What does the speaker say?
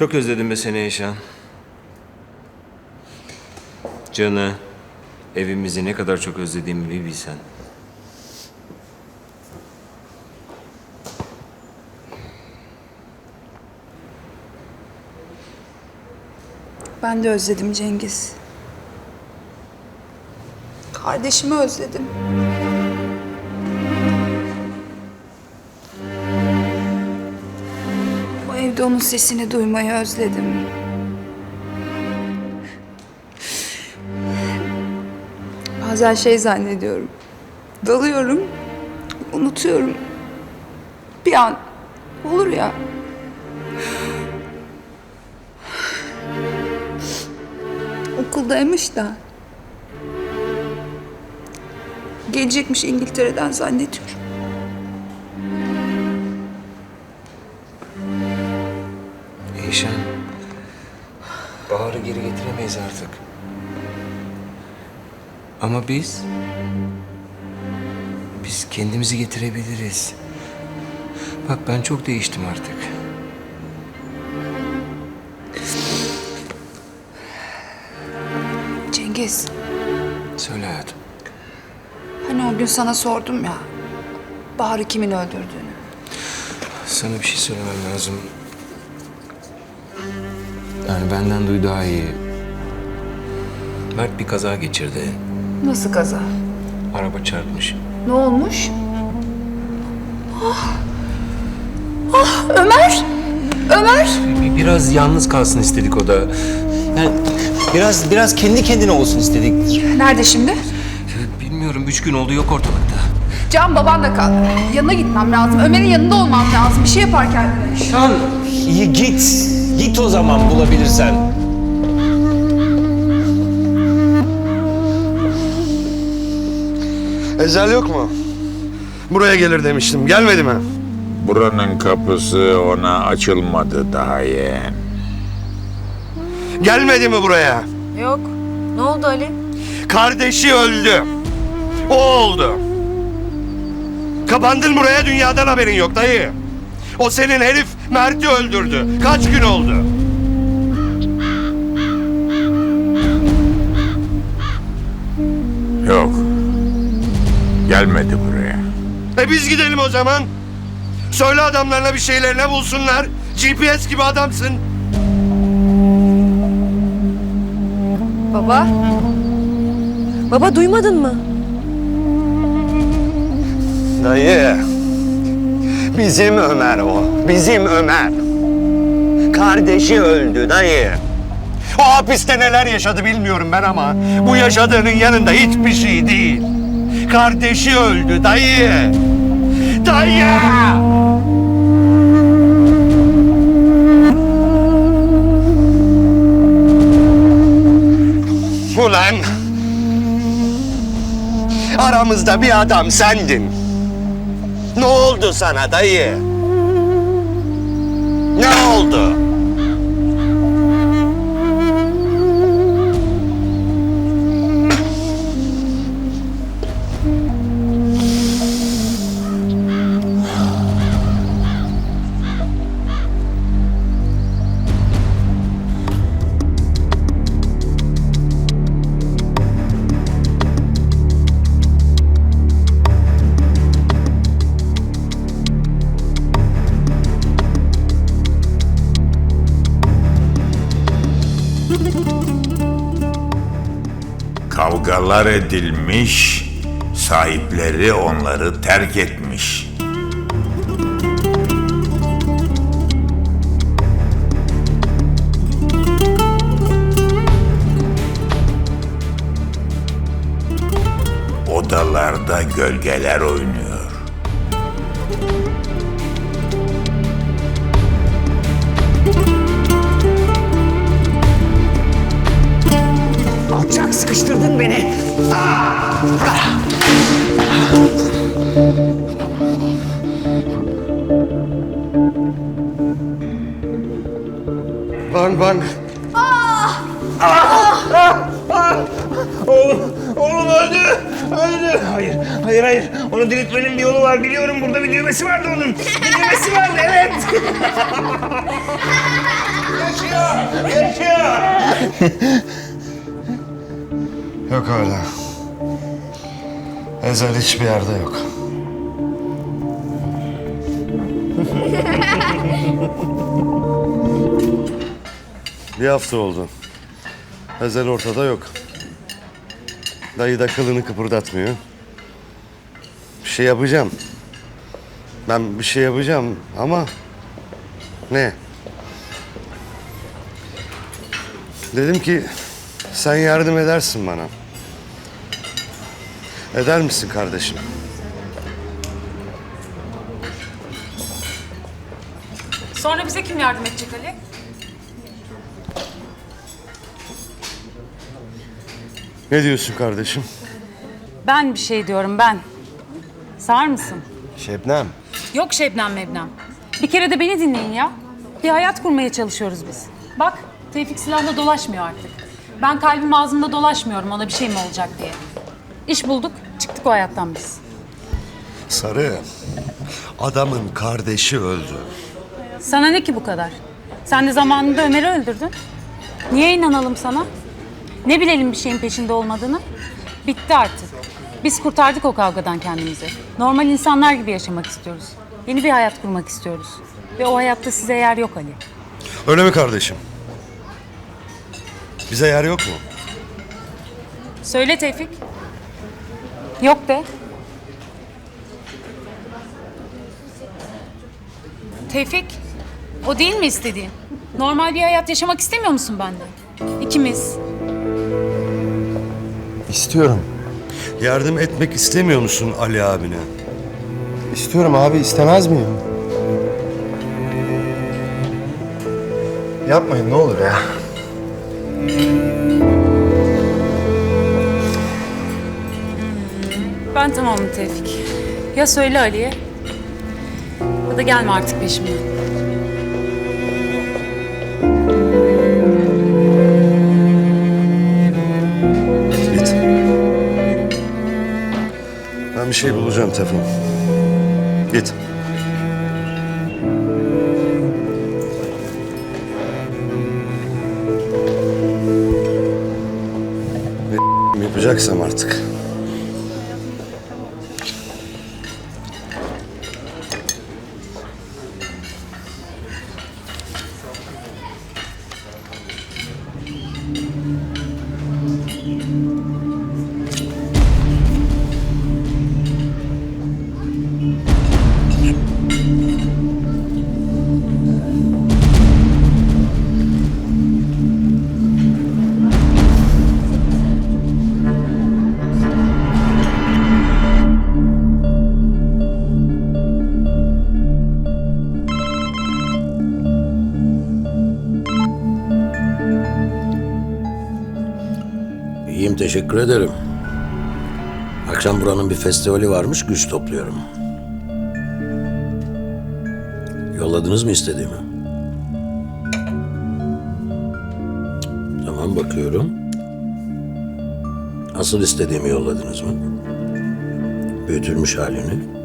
Çok özledim be seni Eşan. Canı, evimizi ne kadar çok özlediğimi bir bilsen. Ben de özledim Cengiz. Kardeşimi özledim. Sesini duymayı özledim. Bazen şey zannediyorum. Dalıyorum, unutuyorum. Bir an olur ya. Okuldaymış da. Gelecekmiş İngiltere'den zannediyorum. Getiremeyiz artık. Ama biz... Biz kendimizi getirebiliriz. Bak ben çok değiştim artık. Cengiz, Söyle hayatım. hani o gün sana sordum ya. Bahar'ı kimin öldürdüğünü. Sana bir şey söylemem lazım. Yani benden duy daha iyi. Mert bir kaza geçirdi. Nasıl kaza? Araba çarpmış. Ne olmuş? Ah! Ah, Ömer! Ömer! Bir- Biraz yalnız kalsın istedik o da. Yani biraz biraz kendi kendine olsun istedik. Nerede şimdi? Bilmiyorum üç gün oldu yok ortalıkta. Can baban da kal. Yanına gitmem lazım. Ömer'in yanında olmam lazım. Bir şey yapar kendine. Lan iyi git. Git o zaman bulabilirsen. Ezel yok mu? Buraya gelir demiştim. Gelmedi mi? Buranın kapısı ona açılmadı daha yeğen. Gelmedi mi buraya? Yok. Ne oldu Ali? Kardeşi öldü. O oldu. Kapandın buraya dünyadan haberin yok dayı. O senin herif Mert'i öldürdü. Kaç gün oldu? Yok. Gelmedi buraya. E biz gidelim o zaman. Söyle adamlarına bir şeylerine bulsunlar. GPS gibi adamsın. Baba? Baba duymadın mı? Dayı. Bizim Ömer o. Bizim Ömer. Kardeşi öldü dayı. O hapiste neler yaşadı bilmiyorum ben ama bu yaşadığının yanında hiçbir şey değil. Kardeşi öldü dayı. Dayı! Ulan! Aramızda bir adam sendin. Ne oldu sana dayı? Ne oldu? Kavgalar edilmiş, sahipleri onları terk etmiş. Odalarda gölgeler oynuyor. Bang bang. Oğlum öldü. Öldü. Hayır, hayır, hayır. Onu diriltmenin bir yolu var. Biliyorum burada bir düğmesi vardı onun. Bir düğmesi vardı, evet. Yaşıyor! Yaşıyor! Yok hala. Ezel hiçbir yerde yok. bir hafta oldu. Ezel ortada yok. Dayı da kılını kıpırdatmıyor. Bir şey yapacağım. Ben bir şey yapacağım ama ne? Dedim ki sen yardım edersin bana. Eder misin kardeşim? Sonra bize kim yardım edecek Ali? Ne diyorsun kardeşim? Ben bir şey diyorum ben. Sağır mısın? Şebnem. Yok Şebnem Mebnem. Bir kere de beni dinleyin ya. Bir hayat kurmaya çalışıyoruz biz. Bak Tevfik silahla dolaşmıyor artık. Ben kalbim ağzımda dolaşmıyorum ona bir şey mi olacak diye. İş bulduk, çıktık o hayattan biz. Sarı. Adamın kardeşi öldü. Sana ne ki bu kadar? Sen de zamanında Ömer'i öldürdün. Niye inanalım sana? Ne bilelim bir şeyin peşinde olmadığını? Bitti artık. Biz kurtardık o kavgadan kendimizi. Normal insanlar gibi yaşamak istiyoruz. Yeni bir hayat kurmak istiyoruz. Ve o hayatta size yer yok Ali. Öyle mi kardeşim? Bize yer yok mu? Söyle Tevfik. Yok de. Tevfik, o değil mi istediğin? Normal bir hayat yaşamak istemiyor musun benden? İkimiz. İstiyorum. Yardım etmek istemiyor musun Ali abine? İstiyorum abi istemez miyim? Yapmayın ne olur ya. Ben tamamım Tevfik. Ya söyle Ali'ye ya da gelme artık peşimden. Git. Ben bir şey bulacağım Tefon. Git. Yapacaksam artık. Teşekkür ederim. Akşam buranın bir festivali varmış güç topluyorum. Yolladınız mı istediğimi? Tamam bakıyorum. Asıl istediğimi yolladınız mı? Büyütülmüş halini.